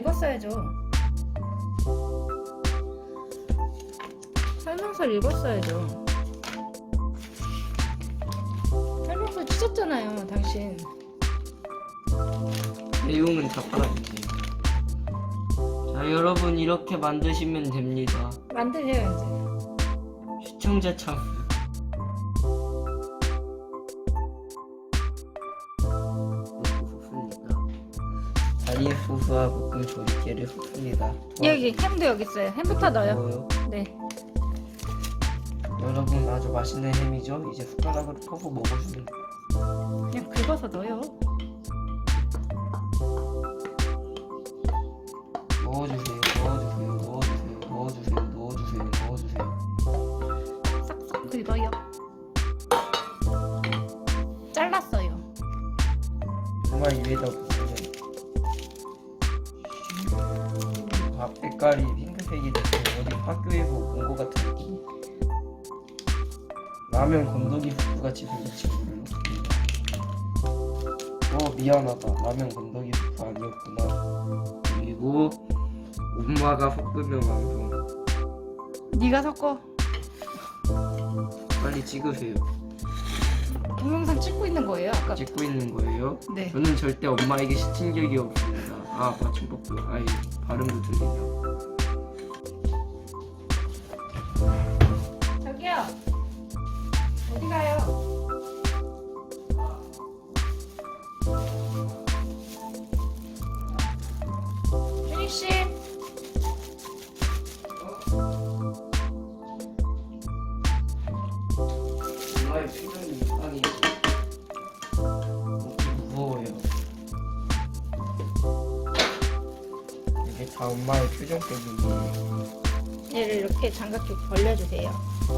읽었어야죠. 설명서를 읽었어야죠. 설명서 찢었잖아요, 당신. 내용은 다 팔아야지. 자, 여러분 이렇게 만드시면 됩니다. 만드세요, 시청자 참. 다리에 소스와 볶음 조리개를 섞습니다. 여기 햄도 여기 있어요. 햄부터 넣어요. 넣어요. 네. 여러분 아주 맛있는 햄이죠? 이제 숟가락으로 퍼서 먹어주면 돼요. 그냥 긁어서 넣어요. 넣어주세요, 넣어주세요, 넣어주세요, 넣어주세요, 넣어주세요, 넣어주세요. 싹싹 긁어요. 잘랐어요. 정말 위에다 부으면 밥 색깔이 핑크색이 돼서 어디 학교에서 본것 같은 느낌. 라면 건더기 국수 같이 생긴 친구를. 어 미안하다. 라면 건더기 국수 아니었구나. 그리고 엄마가 섞으면 완성. 네가 섞어. 빨리 찍으세요. 동영상 찍고 있는 거예요, 아까. 찍고 있는 거예요. 네. 저는 절대 엄마에게 시킨 적이 없습니다. 아 맞춤법도 아예 발음도 들리네요. 저기요. 어디 가요? 준희 씨. 엄마의 표정이 다 엄마의 표정 때문이에요. 얘를 이렇게 장갑 쪽 벌려주세요.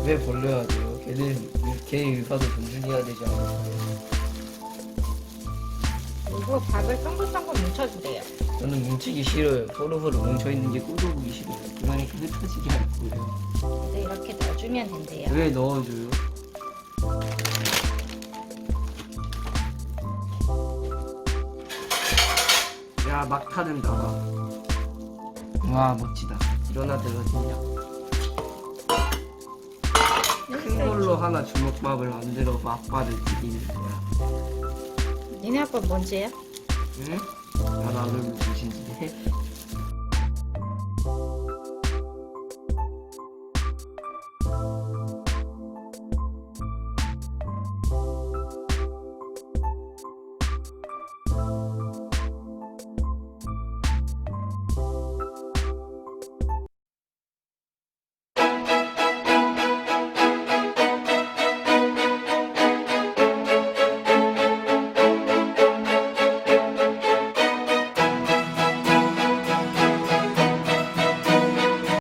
왜 벌려야 돼요? 걔는 걔의 의사도 존중해야 되지 않을까요? 그리고 밥을 동글동글 뭉쳐주세요. 저는 뭉치기 싫어요. 서로서로 뭉쳐있는 게 보기 싫어요. 그만이 흩어지게 할 거예요. 그래서 이렇게 넣어주면 된대요. 왜 넣어줘요? 야 막타는 나가 와 멋지다 일어나 들어지냐 큰 걸로 하나 주먹밥을 만들어서 아빠를 비비는 거야 니네 아빠 뭔지예요? 응? 나짓 해?